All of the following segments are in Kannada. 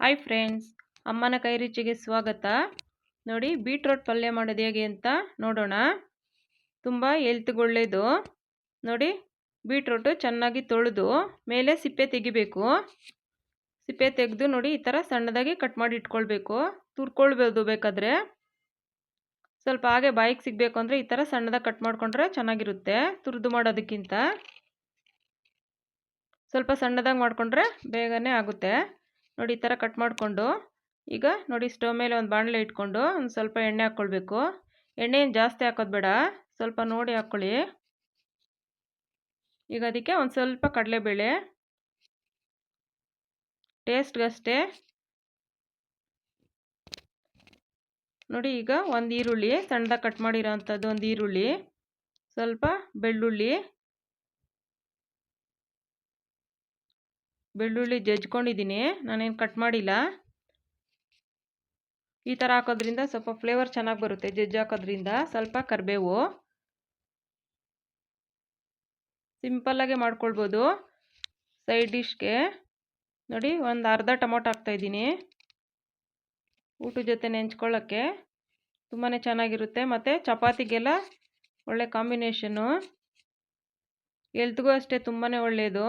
ಹಾಯ್ ಫ್ರೆಂಡ್ಸ್ ಅಮ್ಮನ ಕೈ ರುಚಿಗೆ ಸ್ವಾಗತ. ನೋಡಿ ಬೀಟ್ರೋಟ್ ಪಲ್ಯ ಮಾಡೋದು ಹೇಗೆ ಅಂತ ನೋಡೋಣ. ತುಂಬ ಹೆಲ್ತ್ಗೆ ಒಳ್ಳೆಯದು ನೋಡಿ ಬೀಟ್ರೋಟು ಚೆನ್ನಾಗಿ ತೊಳೆದು ಮೇಲೆ ಸಿಪ್ಪೆ ತೆಗಿಬೇಕು. ಸಿಪ್ಪೆ ತೆಗೆದು ನೋಡಿ, ಈ ಥರ ಸಣ್ಣದಾಗಿ ಕಟ್ ಮಾಡಿ ಇಟ್ಕೊಳ್ಬೇಕು. ತುರ್ಕೊಳ್ಬೋದು ಬೇಕಾದರೆ. ಸ್ವಲ್ಪ ಹಾಗೆ ಬಾಯಿಗೆ ಸಿಗಬೇಕು ಅಂದರೆ ಈ ಥರ ಸಣ್ಣದಾಗಿ ಕಟ್ ಮಾಡಿಕೊಂಡ್ರೆ ಚೆನ್ನಾಗಿರುತ್ತೆ ತುರಿದು ಮಾಡೋದಕ್ಕಿಂತ. ಸ್ವಲ್ಪ ಸಣ್ಣದಾಗಿ ಮಾಡಿಕೊಂಡ್ರೆ ಬೇಗನೆ ಆಗುತ್ತೆ. ನೋಡಿ ಈ ಥರ ಕಟ್ ಮಾಡಿಕೊಂಡು, ಈಗ ನೋಡಿ ಸ್ಟವ್ ಮೇಲೆ ಒಂದು ಬಾಣಲೆ ಇಟ್ಕೊಂಡು ಒಂದು ಸ್ವಲ್ಪ ಎಣ್ಣೆ ಹಾಕ್ಕೊಳ್ಬೇಕು. ಎಣ್ಣೆ ಏನು ಜಾಸ್ತಿ ಹಾಕೋದು ಬೇಡ, ಸ್ವಲ್ಪ ನೋಡಿ ಹಾಕ್ಕೊಳ್ಳಿ. ಈಗ ಅದಕ್ಕೆ ಒಂದು ಸ್ವಲ್ಪ ಕಡಲೆಬೇಳೆ ಟೇಸ್ಟ್ಗಷ್ಟೇ ನೋಡಿ ಈಗ ಒಂದು ಈರುಳ್ಳಿ ಸಣ್ಣದಾಗಿ ಕಟ್ ಮಾಡಿರೋ ಅಂಥದ್ದು ಒಂದು ಈರುಳ್ಳಿ, ಸ್ವಲ್ಪ ಬೆಳ್ಳುಳ್ಳಿ ಬೆಳ್ಳುಳ್ಳಿ ಜಜ್ಕೊಂಡಿದ್ದೀನಿ. ನಾನೇನು ಕಟ್ ಮಾಡಿಲ್ಲ. ಈ ಥರ ಹಾಕೋದ್ರಿಂದ ಸ್ವಲ್ಪ ಫ್ಲೇವರ್ ಚೆನ್ನಾಗಿ ಬರುತ್ತೆ ಜಜ್ಜಿ ಹಾಕೋದ್ರಿಂದ. ಸ್ವಲ್ಪ ಕರಿಬೇವು. ಸಿಂಪಲ್ಲಾಗೆ ಮಾಡ್ಕೊಳ್ಬೋದು. ಸೈಡ್ ಡಿಶ್ಗೆ ನೋಡಿ ಒಂದು ಅರ್ಧ ಟೊಮೊಟೊ ಹಾಕ್ತಾಯಿದ್ದೀನಿ ಊಟದ ಜೊತೆ ನೆಂಚ್ಕೊಳ್ಳೋಕ್ಕೆ ತುಂಬಾ ಚೆನ್ನಾಗಿರುತ್ತೆ. ಮತ್ತು ಚಪಾತಿಗೆಲ್ಲ ಒಳ್ಳೆ ಕಾಂಬಿನೇಷನ್ನು ಎಲ್ತ್ಗೂ ಅಷ್ಟೇ ತುಂಬಾ ಒಳ್ಳೆಯದು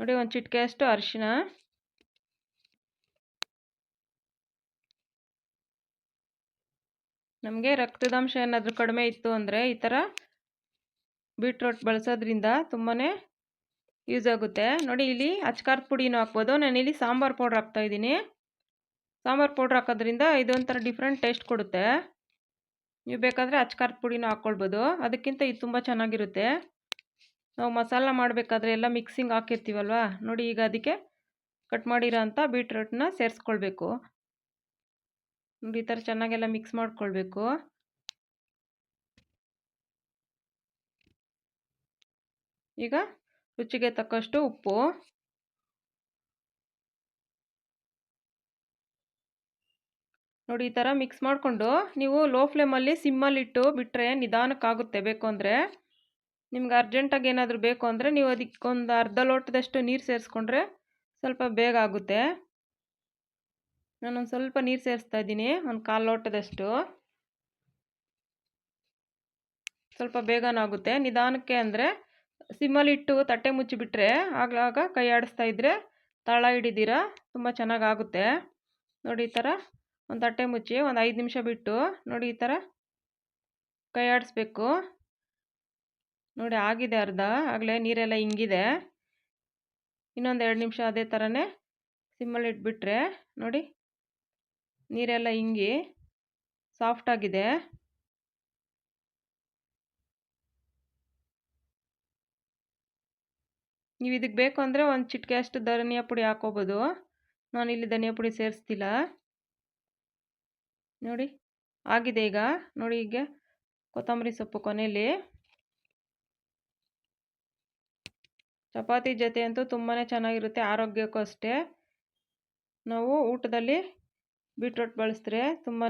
ನೋಡಿ ಒಂದು ಚಿಟಿಕೆ ಅಷ್ಟು ಅರಿಶಿನ. ನಮಗೆ ರಕ್ತದಾಂಶ ಏನಾದರೂ ಕಡಿಮೆ ಇತ್ತು ಅಂದರೆ ಈ ಥರ ಬೀಟ್ರೋಟ್ ಬಳಸೋದ್ರಿಂದ ತುಂಬಾ ಯೂಸ್ ಆಗುತ್ತೆ. ನೋಡಿ ಇಲ್ಲಿ ಅಚ್ಕಾರದ ಪುಡಿನೂ ಹಾಕ್ಬೋದು. ನಾನು ಇಲ್ಲಿ ಸಾಂಬಾರು ಪೌಡ್ರ್ ಹಾಕ್ತಾಯಿದ್ದೀನಿ ಸಾಂಬಾರು ಪೌಡ್ರ್ ಹಾಕೋದ್ರಿಂದ ಇದೊಂಥರ ಡಿಫ್ರೆಂಟ್ ಟೇಸ್ಟ್ ಕೊಡುತ್ತೆ. ನೀವು ಬೇಕಾದರೆ ಅಚ್ಕಾರದ ಪುಡಿನೂ ಹಾಕ್ಕೊಳ್ಬೋದು ಅದಕ್ಕಿಂತ ಇದು ತುಂಬ ಚೆನ್ನಾಗಿರುತ್ತೆ. ನಾವು ಮಸಾಲ ಮಾಡಬೇಕಾದ್ರೆ ಎಲ್ಲ ಮಿಕ್ಸಿಂಗ್ ಹಾಕಿರ್ತೀವಲ್ವ? ನೋಡಿ ಈಗ ಅದಕ್ಕೆ ಕಟ್ ಮಾಡಿರೋ ಅಂಥ ಬೀಟ್ರೋಟ್ನ ಸೇರಿಸ್ಕೊಳ್ಬೇಕು. ನೋಡಿ ಈ ಥರ ಚೆನ್ನಾಗೆಲ್ಲ ಮಿಕ್ಸ್ ಮಾಡ್ಕೊಳ್ಬೇಕು. ಈಗ ರುಚಿಗೆ ತಕ್ಕಷ್ಟು ಉಪ್ಪು. ನೋಡಿ ಈ ಥರ ಮಿಕ್ಸ್ ಮಾಡಿಕೊಂಡು ನೀವು ಲೋ ಫ್ಲೇಮಲ್ಲಿ ಸಿಮ್ಮಲ್ಲಿಟ್ಟು ಬಿಟ್ಟರೆ ನಿಧಾನಕ್ಕಾಗುತ್ತೆ. ಬೇಕು ಅಂದರೆ ನಿಮ್ಗೆ ಅರ್ಜೆಂಟಾಗಿ ಏನಾದರೂ ಬೇಕು ಅಂದರೆ ನೀವು ಅದಕ್ಕೊಂದು ಅರ್ಧ ಲೋಟದಷ್ಟು ನೀರು ಸೇರಿಸ್ಕೊಂಡ್ರೆ ಸ್ವಲ್ಪ ಬೇಗ ಆಗುತ್ತೆ. ನಾನೊಂದು ಸ್ವಲ್ಪ ನೀರು ಸೇರಿಸ್ತಾ ಇದ್ದೀನಿ, ಒಂದು ಕಾಲು ಲೋಟದಷ್ಟು. ಸ್ವಲ್ಪ ಬೇಗನಾಗುತ್ತೆ ನಿಧಾನಕ್ಕೆ ಅಂದರೆ ಸಿಮ್ಮಲ್ಲಿಟ್ಟು ತಟ್ಟೆ ಮುಚ್ಚಿಬಿಟ್ರೆ ಆಗಾಗ ಕೈ ಆಡಿಸ್ತಾ ಇದ್ದರೆ ತಳ ಹಿಡಿದಿರ, ತುಂಬ ಚೆನ್ನಾಗಾಗುತ್ತೆ ನೋಡಿ ಈ ಥರ ಒಂದು ತಟ್ಟೆ ಮುಚ್ಚಿ ಒಂದು ಐದು ನಿಮಿಷ ಬಿಟ್ಟು ನೋಡಿ ಈ ಥರ ಕೈ ಆಡಿಸ್ಬೇಕು. ನೋಡಿ ಆಗಿದೆ ಅರ್ಧ. ಆಗಲೇ ನೀರೆಲ್ಲ ಹಿಂಗಿದೆ ಇನ್ನೊಂದು ಎರಡು ನಿಮಿಷ ಅದೇ ಥರನೇ ಸಿಮ್ಮಲ್ಲಿ ಇಟ್ಬಿಟ್ರೆ ನೋಡಿ ನೀರೆಲ್ಲ ಹಿಂಗಿ ಸಾಫ್ಟಾಗಿದೆ ನೀವು ಇದಕ್ಕೆ ಬೇಕು ಅಂದರೆ ಒಂದು ಚಿಟಿಕೆ ಅಷ್ಟು ಧನಿಯಾ ಪುಡಿ ಹಾಕೋಬೋದು. ಇಲ್ಲಿ ಧನಿಯಾ ಪುಡಿ ಸೇರಿಸ್ತಿಲ್ಲ. ನೋಡಿ ಆಗಿದೆ ಈಗ. ನೋಡಿ ಈಗ ಕೊತ್ತಂಬರಿ ಸೊಪ್ಪು ಕೊನೆಯಲ್ಲಿ ಚಪಾತಿ ಜೊತೆ ಅಂತೂ ತುಂಬಾ ಚೆನ್ನಾಗಿರುತ್ತೆ, ಆರೋಗ್ಯಕ್ಕೂ ಅಷ್ಟೇ. ನಾವು ಊಟದಲ್ಲಿ ಬೀಟ್ರೋಟ್ ಬಳಸಿದ್ರೆ ತುಂಬಾ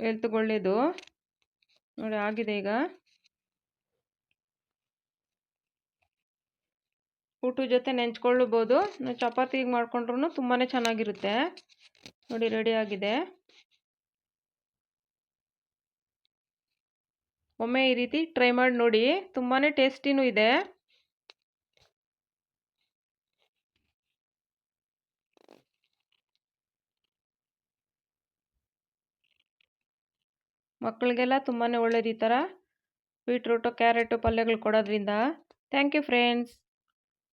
ಹೆಲ್ತ್ಗೆ ಒಳ್ಳೆಯದು ನೋಡಿ, ಆಗಿದೆ ಈಗ. ಊಟದ ಜೊತೆ ನೆಂಚ್ಕೊಳ್ಳಬೋದು ಚಪಾತಿಗೆ ಮಾಡಿಕೊಂಡ್ರೂ ತುಂಬಾ ಚೆನ್ನಾಗಿರುತ್ತೆ. ನೋಡಿ, ರೆಡಿ ಆಗಿದೆ. ಒಮ್ಮೆ ಈ ರೀತಿ ಟ್ರೈ ಮಾಡಿ ನೋಡಿ. ತುಂಬಾ ಟೇಸ್ಟಿನೂ ಇದೆ. ಮಕ್ಕಳಿಗೆಲ್ಲ ತುಂಬಾ ಒಳ್ಳೆಯದು ಈ ಥರ ಬೀಟ್ರೂಟು ಕ್ಯಾರೆಟು ಪಲ್ಯಗಳು ಕೊಡೋದ್ರಿಂದ. Thank you friends.